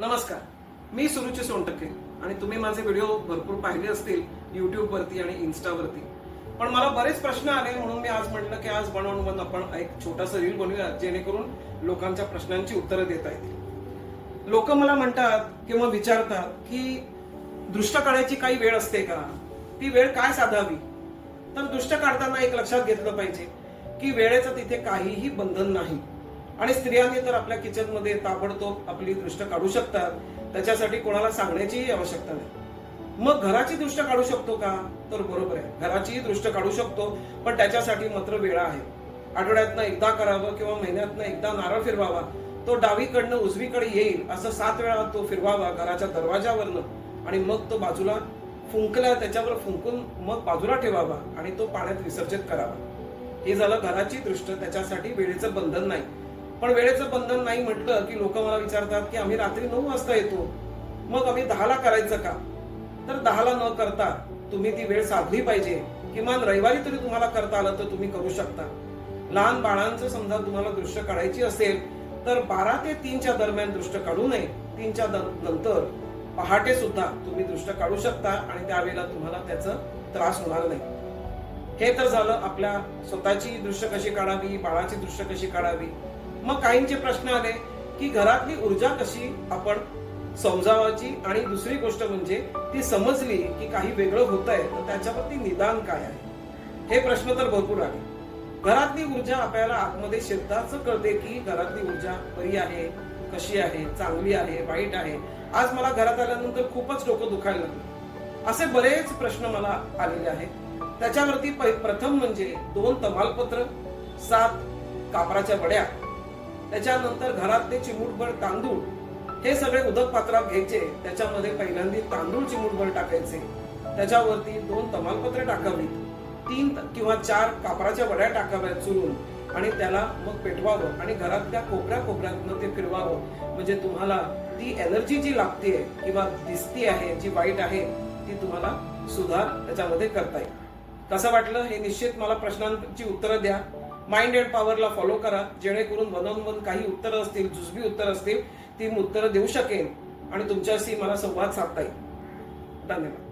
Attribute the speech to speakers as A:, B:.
A: नमस्कार. मी सुरुची सोनटक्के आणि तुम्ही माझे व्हिडिओ भरपूर पाहिले असतील युट्यूबवरती आणि इन्स्टावरती पण मला बरेच प्रश्न आले म्हणून मी आज म्हटलं की आज वन ऑन वन आपण एक छोटासा रील बनवूया जेणेकरून लोकांच्या प्रश्नांची उत्तरं देता येतील. लोक मला म्हणतात किंवा विचारतात की दृष्ट काढायची काही वेळ असते का? ती वेळ काय साधावी? तर दृष्ट काढताना एक लक्षात घेतलं पाहिजे की वेळेचं तिथे काहीही बंधन नाही. आणि स्त्रियांनी तर आपल्या किचनमध्ये ताबडतोब आपली दृष्ट काढू शकतात. त्याच्यासाठी कोणाला सांगण्याचीही आवश्यकता नाही. मग घराची दृष्ट काढू शकतो का? तर बरोबर आहे. घराचीही दृष्ट काढू शकतो पण त्याच्यासाठी मात्र वेळा आहे. आठवड्यातनं एकदा करावं किंवा महिन्यातनं एकदा नारळ फिरवावा तो डावीकडनं उजवीकडे येईल असं सात वेळा तो फिरवावा घराच्या दरवाजावरनं. आणि मग तो बाजूला फुंकला त्याच्यावर फुंकून मग बाजूला ठेवावा आणि तो पाण्यात विसर्जित करावा. हे झालं घराची दृष्ट. त्याच्यासाठी वेळेचं बंधन नाही. पण वेळेचं बंधन नाही म्हटलं की लोक मला विचारतात की आम्ही रात्री नऊ वाजता येतो. मग आम्ही दहाला करायचं का? तर दहाला न करता तुम्ही ती वेळ साधली पाहिजे. किमान रविवारी तरी तुम्हाला करता आलं तर तुम्ही करू शकता. लहान बाळांचं समजा तुम्हाला दृश्य काढायची असेल तर बारा ते तीनच्या दरम्यान दृश्य काढू नये. तीनच्या नंतर पहाटे सुद्धा तुम्ही दृश्य काढू शकता आणि त्यावेळेला तुम्हाला त्याचा त्रास होणार नाही. हे तर झालं आपल्या स्वतःची दृश्य कशी काढावी बाळाची दृश्य कशी काढावी? मग काहींचे प्रश्न आले की घरातली ऊर्जा कशी आपण समजावायची? आणि दुसरी गोष्ट म्हणजे ती समजली की काही वेगळं होत आहे तर त्याच्यावरती निदान काय आहे? हे प्रश्न तर भरपूर आले. घरातली ऊर्जा आपल्याला आतमध्ये शब्दाच कळते की घरातली ऊर्जा बरी आहे कशी आहे चांगली आहे वाईट आहे. आज मला घरात आल्यानंतर खूपच डोकं दुखायला लागलं. असे बरेच प्रश्न मला आलेले आहेत. त्याच्यावरती प्रथम म्हणजे दोन तमालपत्र सात कापराच्या बड्या त्याच्यानंतर घरातले चिमूटभर तांदूळ हे सगळे उदक पात्रात घ्यायचे. त्याच्यामध्ये पहिल्यांदा तांदूळ चिमूटभर टाकायचे. त्याच्यावरती दोन तमालपत्र टाकावीत. तीन किंवा चार कापराच्या वड्या टाकाव्यात चुरून आणि त्याला मग पेटवावं आणि घरातल्या कोपऱ्या कोपऱ्यातनं ते फिरवावं. म्हणजे तुम्हाला ती एनर्जी जी लागते किंवा दिसती आहे जी वाईट आहे ती तुम्हाला सुधार त्याच्यामध्ये करता येईल. कसं वाटलं? हे निश्चित मला प्रश्नांची उत्तरं द्या. माइंड अँड पॉवरला फॉलो करा. जेणेकरून वन ऑन वन काही उत्तरं असतील जुजबी उत्तरं असतील ती मी उत्तरं देऊ शकेन आणि तुमच्याशी मला संवाद साधता येईल. धन्यवाद.